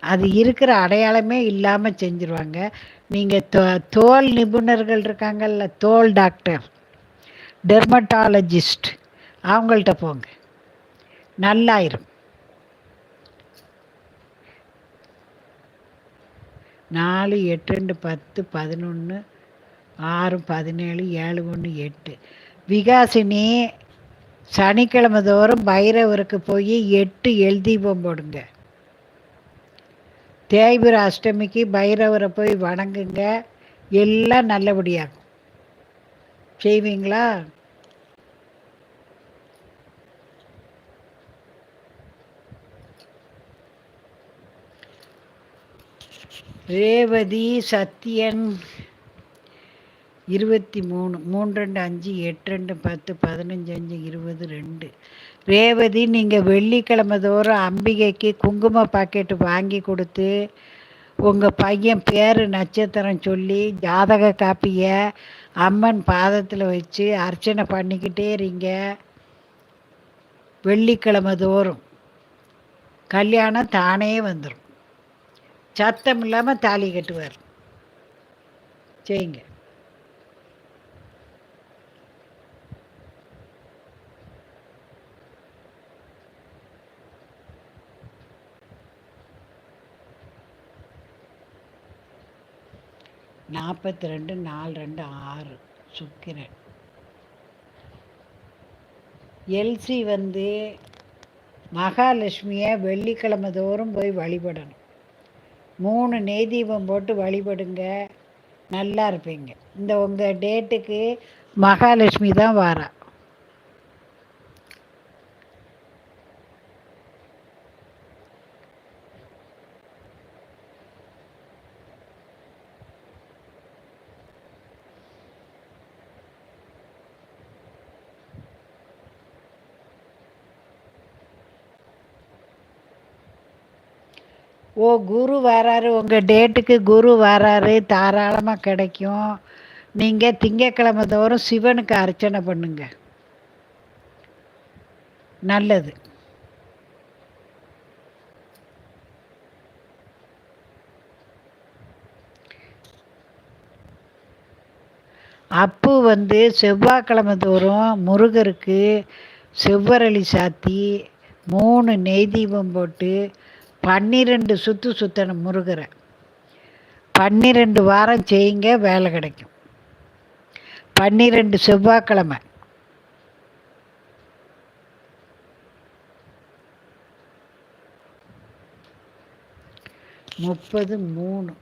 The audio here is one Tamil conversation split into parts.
அது இருக்கிற அடையாளமே இல்லாமல் செஞ்சுருவாங்க. நீங்கள் தோ தோல் நிபுணர்கள் இருக்காங்கல்ல தோல் டாக்டர் டெர்மட்டாலஜிஸ்ட் அவங்கள்ட்ட போங்க. நல்லாயிரும். நாலு எட்டு ரெண்டு பத்து பதினொன்று ஆறு பதினேழு ஏழு ஒன்று எட்டு. விகாசினி சனிக்கிழமை தோறும் பைரவருக்கு போய் எட்டு எழுதீபம் போடுங்க. தேய்பிர அஷ்டமிக்கு பைரவரை போய் வணங்குங்க. எல்லாம் நல்லபடியாகும். செய்வீங்களா? ரேவதி சத்யன் இருபத்தி மூணு மூணு ரெண்டு அஞ்சு எட்டு ரெண்டு பத்து பதினஞ்சு அஞ்சு இருபது ரெண்டு. ரேவதி நீங்கள் வெள்ளிக்கிழமை தோறும் அம்பிகைக்கு குங்கும பாக்கெட்டு வாங்கி கொடுத்து உங்கள் பையன் பேர் நட்சத்திரம் சொல்லி ஜாதக காப்பியை அம்மன் பாதத்தில் வச்சு அர்ச்சனை பண்ணிக்கிட்டே இருங்க. வெள்ளிக்கிழமை தோறும். கல்யாணம் தானே வந்துடும் சத்தம் இல்லாமல் தாலி கட்டுவார். செய்யுங்க நாற்பத்தி ரெண்டு நாலு ரெண்டு ஆறு. சுக்கிரன். எல்சி வந்து மகாலட்சுமியை வெள்ளிக்கிழமை தோறும் போய் வழிபடணும். மூணு நெய்தீபம் போட்டு வழிபடுங்க. நல்லா இருப்பீங்க. இந்த உங்கள் டேட்டுக்கு மகாலட்சுமி தான் வாரா. ஓ குரு வராரு. உங்கள் டேட்டுக்கு குரு வராரு. தாராளமாக கிடைக்கும். நீங்கள் திங்கக்கிழமை தோறும் சிவனுக்கு அர்ச்சனை பண்ணுங்க. நல்லது. அப்பு வந்து செவ்வாய்க்கிழமை தோறும் முருகருக்கு செவ்வரளி சாத்தி மூணு நெய் தீபம் போட்டு பன்னிரெண்டு சுற்று சுற்றணும் முருகரை. பன்னிரெண்டு வாரம் செய்யுங்க வேலை கிடைக்கும். பன்னிரெண்டு செவ்வாய்க்கிழமை. முப்பது மூணு.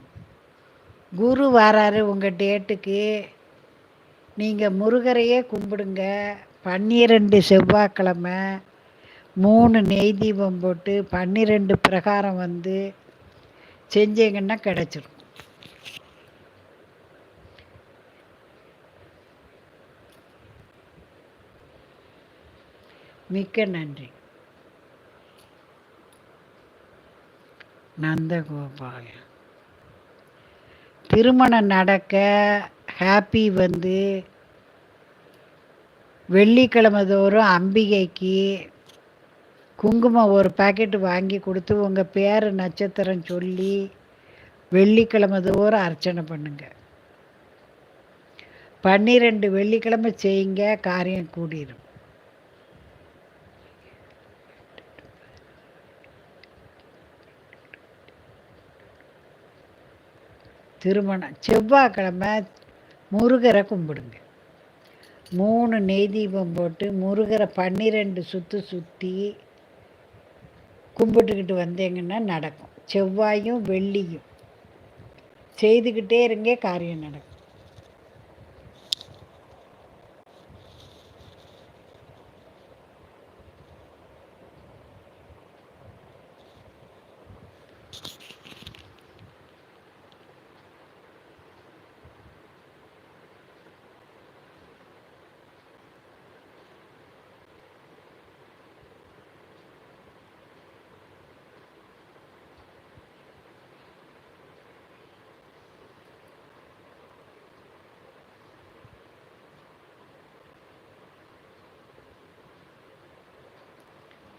குரு வராரு உங்கள் டேட்டுக்கு. நீங்கள் முருகரையே கும்பிடுங்க. பன்னிரெண்டு செவ்வாய்க்கிழமை. மூணு நெய் தீபம் போட்டு பன்னிரெண்டு பிரகாரம் வந்து செஞ்சீங்கன்னா கிடச்சிரும். மிக்க நன்றி. நந்தகோபால். திருமணம் நடக்க ஹாப்பி வந்து வெள்ளிக்கிழமை தோறும் அம்பிகைக்கு குங்குமம் ஒரு பாக்கெட்டு வாங்கி கொடுத்து உங்கள் பேர் நட்சத்திரம் சொல்லி வெள்ளிக்கிழமை தோறும் அர்ச்சனை பண்ணுங்க. பன்னிரெண்டு வெள்ளிக்கிழமை செய்யுங்க காரியம் கூடிரும். திருமணம் செவ்வாய்க்கிழமை முருகரை கும்பிடுங்க. மூணு நெய் தீபம் போட்டு முருகரை பன்னிரெண்டு சுற்று சுற்றி கும்பிட்டுக்கிட்டு வந்தீங்கன்னா நடக்கும். செவ்வாயும் வெள்ளியும். செய்துக்கிட்டே இருங்க காரியம் நடக்கும்.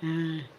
嗯。